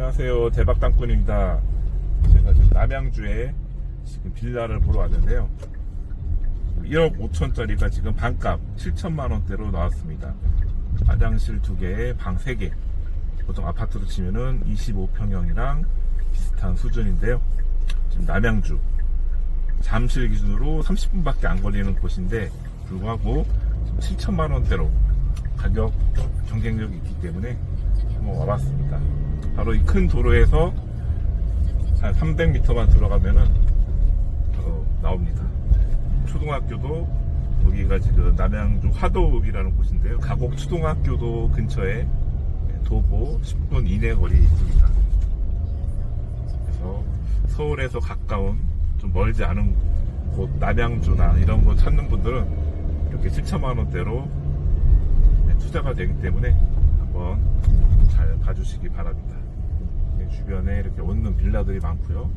안녕하세요. 대박 땅꾼입니다. 제가 지금 남양주에 지금 빌라를 보러 왔는데요. 1억 5천짜리가 지금 반값 7천만 원대로 나왔습니다. 화장실 두 개에 방세 개. 보통 아파트로 치면은 25평형이랑 비슷한 수준인데요. 지금 남양주 잠실 기준으로 30분밖에 안 걸리는 곳인데 불구하고 지금 7천만 원대로 가격 경쟁력이 있기 때문에 한번 와봤습니다. 바로 이 큰 도로에서 한 300m만 들어가면은 바로 나옵니다. 초등학교도 여기가 지금 남양주 화도읍이라는 곳인데요. 가곡 초등학교도 근처에 도보 10분 이내 거리에 있습니다. 그래서 서울에서 가까운 좀 멀지 않은 곳 남양주나 이런 곳 찾는 분들은 이렇게 7천만 원대로 네, 투자가 되기 때문에 한번 잘 봐주시기 바랍니다. 네, 주변에 이렇게 원룸 빌라들이 많고요.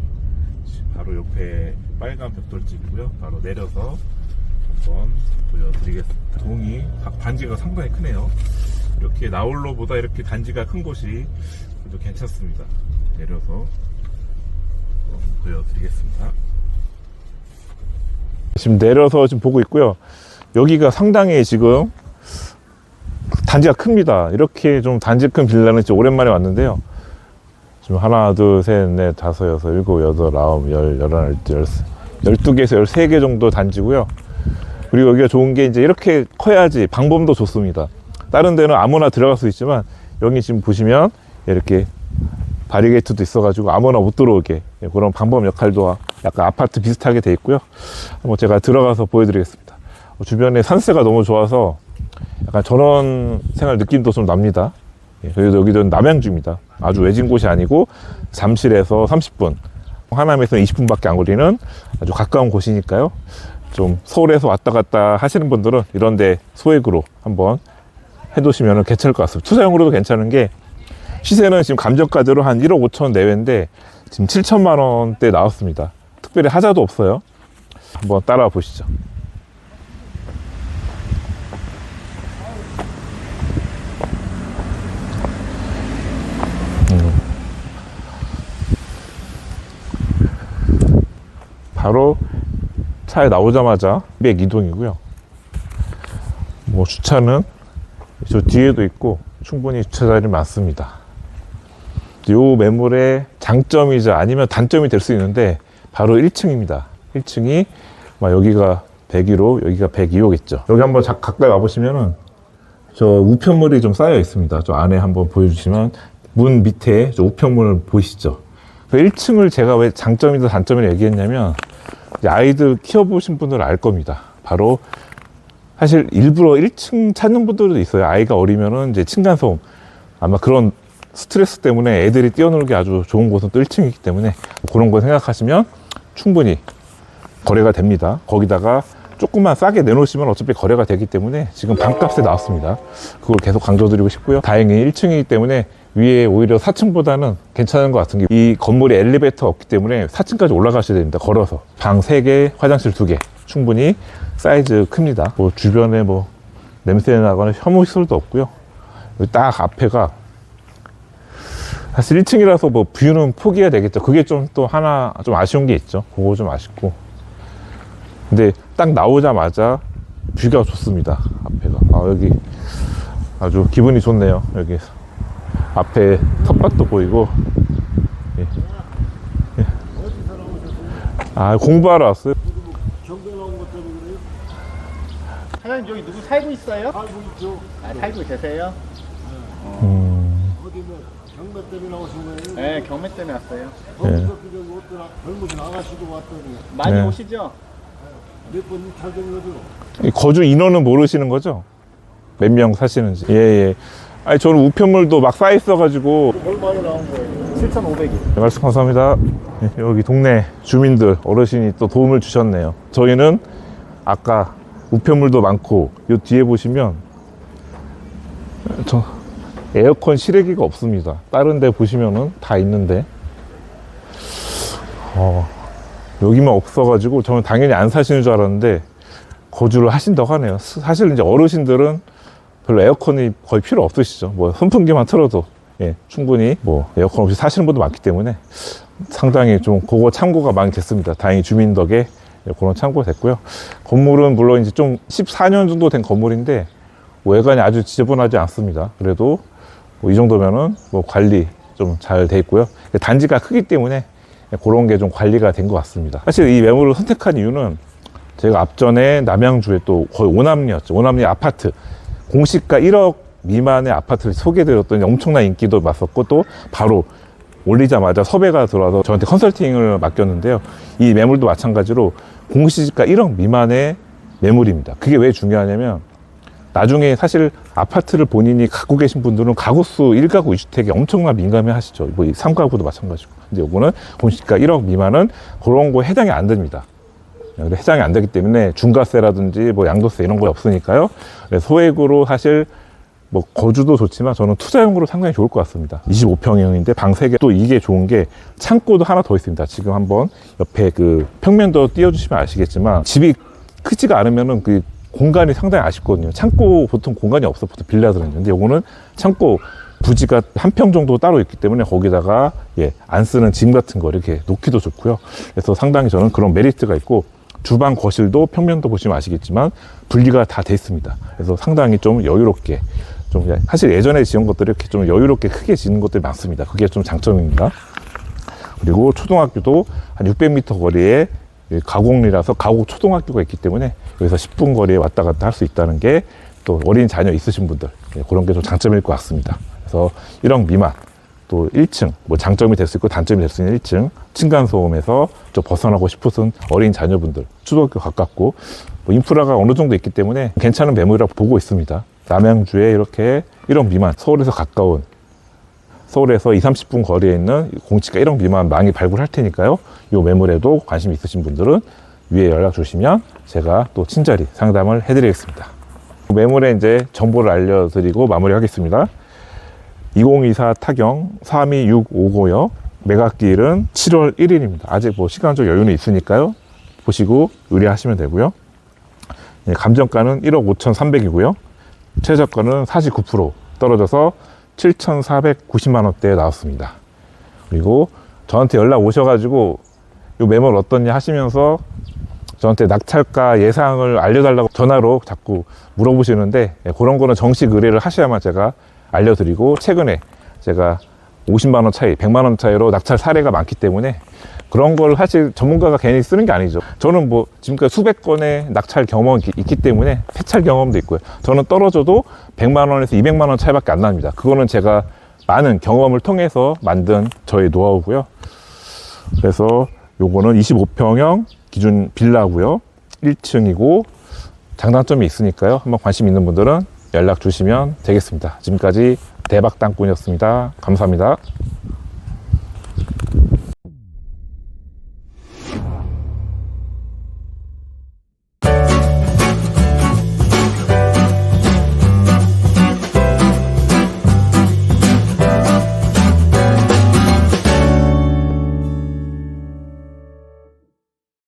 바로 옆에 빨간 벽돌집이고요. 바로 내려서 한번 보여드리겠습니다. 동이 각 단지가 상당히 크네요. 이렇게 나홀로보다 이렇게 단지가 큰 곳이 그래도 괜찮습니다. 내려서 보여드리겠습니다. 지금 내려서 지금 보고 있고요. 여기가 상당히 지금 단지가 큽니다. 이렇게 좀 단지 큰 빌라는 오랜만에 왔는데요. 지금 하나, 둘, 셋, 넷, 다섯, 여섯, 일곱, 여덟, 아홉, 열, 열하나, 열, 열두 개에서 열세 개 정도 단지고요. 그리고 여기가 좋은 게 이제 이렇게 커야지 방범도 좋습니다. 다른 데는 아무나 들어갈 수 있지만 여기 지금 보시면 이렇게 바리게이트도 있어가지고 아무나 못 들어오게 그런 방범 역할도 약간 아파트 비슷하게 돼 있고요. 한번 제가 들어가서 보여드리겠습니다. 주변에 산세가 너무 좋아서 약간 전원 생활 느낌도 좀 납니다. 예, 그래도 여기는 남양주입니다. 아주 외진 곳이 아니고 잠실에서 30분, 하남에서 20분밖에 안 걸리는 아주 가까운 곳이니까요. 좀 서울에서 왔다 갔다 하시는 분들은 이런데 소액으로 한번 해두시면 괜찮을 것 같습니다. 투자용으로도 괜찮은 게 시세는 지금 감정가대로 한 1억 5천 내외인데 지금 7천만 원대 나왔습니다. 특별히 하자도 없어요. 한번 따라와 보시죠. 바로 차에 나오자마자 202동이고요. 뭐 주차는 저 뒤에도 있고 충분히 주차 자리 많습니다. 요 매물의 장점이자 아니면 단점이 될 수 있는데 바로 1층입니다. 1층이 여기가 101호, 여기가 102호겠죠. 여기 한번 자- 가까이 와보시면은 저 우편물이 좀 쌓여 있습니다. 저 안에 한번 보여주시면 문 밑에 저 우편물 보이시죠? 1층을 제가 왜 장점이다 단점이라 얘기했냐면 아이들 키워보신 분들은 알 겁니다. 바로 사실 일부러 1층 찾는 분들도 있어요. 아이가 어리면은 이제 층간소음 아마 그런 스트레스 때문에 애들이 뛰어놀기 아주 좋은 곳은 또 1층이기 때문에 그런 거 생각하시면 충분히 거래가 됩니다. 거기다가 조금만 싸게 내놓으시면 어차피 거래가 되기 때문에 지금 반값에 나왔습니다. 그걸 계속 강조드리고 싶고요. 다행히 1층이기 때문에 위에 오히려 4층보다는 괜찮은 것 같은 게 이 건물에 엘리베이터 없기 때문에 4층까지 올라가셔야 됩니다. 걸어서. 방 3개, 화장실 2개. 충분히 사이즈 큽니다. 뭐 주변에 뭐 냄새 나거나 혐오 시설도 없고요. 여기 딱 앞에가 사실 1층이라서 뭐 뷰는 포기해야 되겠죠. 그게 좀 또 하나 좀 아쉬운 게 있죠. 그거 좀 아쉽고. 근데 딱 나오자마자 뷰가 좋습니다. 앞에가. 아, 여기 아주 기분이 좋네요. 여기 앞에 텃밭도 보이고. 예. 예. 아, 공부하러 왔어요. 사장님 여기 누구 살고 있어요? 알고 있죠. 아, 살고 계세요? 음, 어디 뭐 경매 때문에 나오신 거예요? 네 경매 때문에 왔어요 거기서 어떤 젊은 아가씨도 왔더니 많이 네. 오시죠? 몇번 잘생겨가지고 이 거주 인원은 모르시는 거죠? 몇 명 사시는지. 예, 예. 아니, 저는 우편물도 막 쌓여 있어가지고. 얼마에 나온 거예요? 7,500이 네, 말씀 감사합니다. 예, 여기 동네 주민들, 어르신이 또 도움을 주셨네요. 저희는 아까 우편물도 많고, 요 뒤에 보시면, 저, 에어컨 실외기가 없습니다. 다른 데 보시면은 다 있는데, 어, 여기만 없어가지고, 저는 당연히 안 사시는 줄 알았는데, 거주를 하신다고 하네요. 스- 사실 이제 어르신들은 별로 에어컨이 거의 필요 없으시죠. 뭐 선풍기만 틀어도 예, 충분히 뭐 에어컨 없이 사시는 분도 많기 때문에 상당히 좀 그거 참고가 많이 됐습니다. 다행히 주민 덕에 그런 참고가 됐고요. 건물은 물론 이제 좀 14년 정도 된 건물인데 외관이 아주 지저분하지 않습니다. 그래도 뭐 이 정도면은 뭐 관리 좀 잘 돼 있고요. 단지가 크기 때문에 그런 게 좀 관리가 된 것 같습니다. 사실 이 매물을 선택한 이유는 제가 앞전에 남양주에 또 거의 오남리였죠. 오남리 아파트 공시가 1억 미만의 아파트를 소개드렸더니 엄청난 인기도 맞섰고 또 바로 올리자마자 섭외가 들어와서 저한테 컨설팅을 맡겼는데요. 이 매물도 마찬가지로 공시지가 1억 미만의 매물입니다. 그게 왜 중요하냐면 나중에 사실 아파트를 본인이 갖고 계신 분들은 가구수 1가구 2주택에 엄청나 민감해 하시죠. 뭐 3가구도 마찬가지고. 근데 요거는 공시가 1억 미만은 그런 거 해당이 안 됩니다. 해당이 안 되기 때문에 중과세라든지 뭐 양도세 이런 거 없으니까요. 그래서 소액으로 사실 뭐 거주도 좋지만 저는 투자용으로 상당히 좋을 것 같습니다. 25평형인데 방 3개 또 이게 좋은 게 창고도 하나 더 있습니다. 지금 한번 옆에 그 평면도 띄워주시면 아시겠지만 집이 크지가 않으면은 그 공간이 상당히 아쉽거든요. 창고 보통 공간이 없어 보통 빌라들은 근데 요거는 창고 부지가 한 평 정도 따로 있기 때문에 거기다가 예, 안 쓰는 짐 같은 거 이렇게 놓기도 좋고요. 그래서 상당히 저는 그런 메리트가 있고 주방 거실도 평면도 보시면 아시겠지만 분리가 다 돼 있습니다. 그래서 상당히 좀 여유롭게 좀 예, 사실 예전에 지은 것들이 이렇게 좀 여유롭게 크게 지은 것들이 많습니다. 그게 좀 장점입니다. 그리고 초등학교도 한 600m 거리에 이 가곡리라서 가곡 초등학교가 있기 때문에 여기서 10분 거리에 왔다 갔다 할 수 있다는 게 또 어린 자녀 있으신 분들 예, 그런 게 좀 장점일 것 같습니다. 그래서 1억 미만 또 1층 뭐 장점이 될 수 있고 단점이 될 수 있는 1층 층간 소음에서 좀 벗어나고 싶으신 어린 자녀분들 초등학교 가깝고 뭐 인프라가 어느 정도 있기 때문에 괜찮은 매물이라고 보고 있습니다. 남양주에 이렇게 1억 미만 서울에서 가까운 서울에서 2, 30분 거리에 있는 공치가 1억 미만 많이 발굴할 테니까요. 이 매물에도 관심 있으신 분들은 위에 연락 주시면 제가 또 친절히 상담을 해드리겠습니다. 매물에 이제 정보를 알려드리고 마무리하겠습니다. 2024 타경 32659요. 매각기일은 7월 1일입니다. 아직 뭐 시간적 여유는 있으니까요. 보시고 의뢰하시면 되고요. 예, 감정가는 1억 5,300이고요. 최저가는 49% 떨어져서 7,490만 원대에 나왔습니다. 그리고 저한테 연락 오셔가지고 이 매물 어떻냐 하시면서 저한테 낙찰가 예상을 알려달라고 전화로 자꾸 물어보시는데 예, 그런 거는 정식 의뢰를 하셔야만 제가 알려드리고 최근에 제가 50만 원 차이, 100만 원 차이로 낙찰 사례가 많기 때문에 그런 걸 사실 전문가가 괜히 쓰는 게 아니죠. 저는 뭐 지금까지 수백 건의 낙찰 경험이 있기 때문에 폐찰 경험도 있고요. 저는 떨어져도 100만 원에서 200만 원 차이밖에 안 납니다. 그거는 제가 많은 경험을 통해서 만든 저의 노하우고요. 그래서 요거는 25평형 기준 빌라고요. 1층이고 장단점이 있으니까요. 한번 관심 있는 분들은 연락 주시면 되겠습니다. 지금까지 대박 땅꾼이었습니다. 감사합니다.